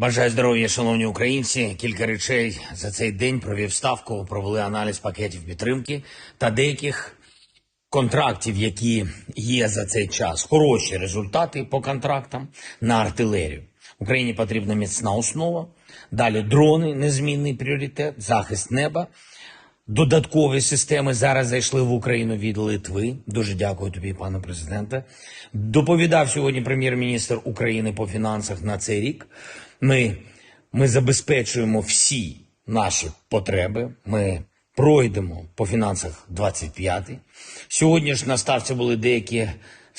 Бажаю здоров'я, шановні українці. Кілька речей за цей день провів ставку, провели аналіз пакетів підтримки та деяких контрактів, які є за цей час. Хороші результати по контрактам на артилерію. Україні потрібна міцна основа. Далі дрони, незмінний пріоритет, захист неба. Додаткові системи зараз зайшли в Україну від Литви. Дуже дякую тобі, пане президенте. Доповідав сьогодні прем'єр-міністр України по фінансах на цей рік. Ми, ми забезпечуємо всі наші потреби. Ми пройдемо по фінансах 25-й. Сьогодні ж на ставці були деякі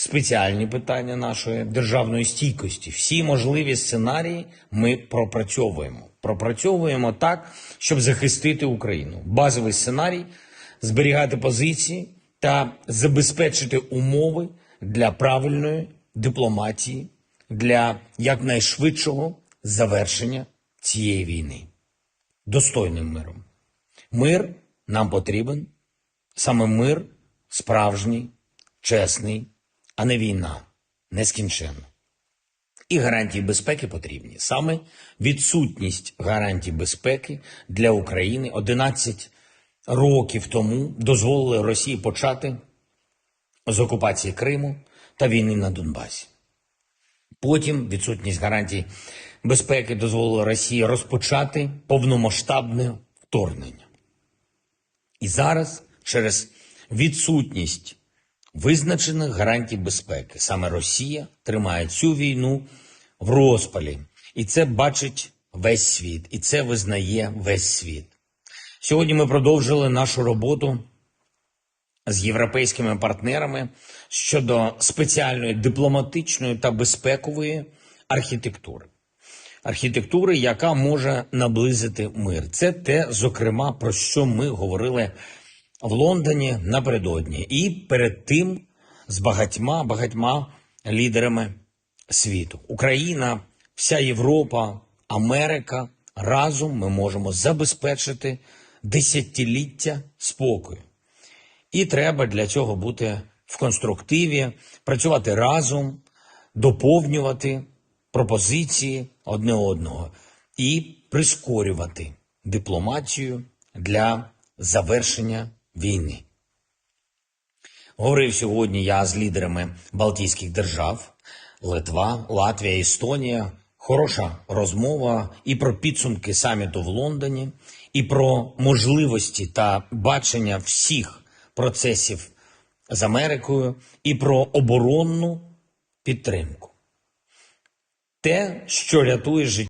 спеціальні питання нашої державної стійкості. Всі можливі сценарії ми пропрацьовуємо. Пропрацьовуємо так, щоб захистити Україну. Базовий сценарій зберігати позиції та забезпечити умови для правильної дипломатії, для якнайшвидшого завершення цієї війни достойним миром. Мир нам потрібен, саме мир справжній, чесний, а не війна, нескінченна. І гарантії безпеки потрібні. Саме відсутність гарантій безпеки для України 11 років тому дозволили Росії почати з окупації Криму та війни на Донбасі. Потім відсутність гарантій безпеки дозволила Росії розпочати повномасштабне вторгнення. І зараз через відсутність визначених гарантій безпеки саме Росія тримає цю війну в розпалі. І це бачить весь світ, і це визнає весь світ. Сьогодні ми продовжили нашу роботу з європейськими партнерами щодо спеціальної дипломатичної та безпекової архітектури. Архітектури, яка може наблизити мир. Це те, зокрема, про що ми говорили в Лондоні напередодні, і перед тим з багатьма багатьма лідерами світу. Україна, вся Європа, Америка разом ми можемо забезпечити десятиліття спокою. І треба для цього бути в конструктиві, працювати разом, доповнювати пропозиції одне одного і прискорювати дипломатію для завершення війни. Говорив сьогодні я з лідерами Балтійських держав, Литва, Латвія, Естонія. Хороша розмова і про підсумки саміту в Лондоні, і про можливості та бачення всіх процесів з Америкою, і про оборонну підтримку. Те, що рятує життя.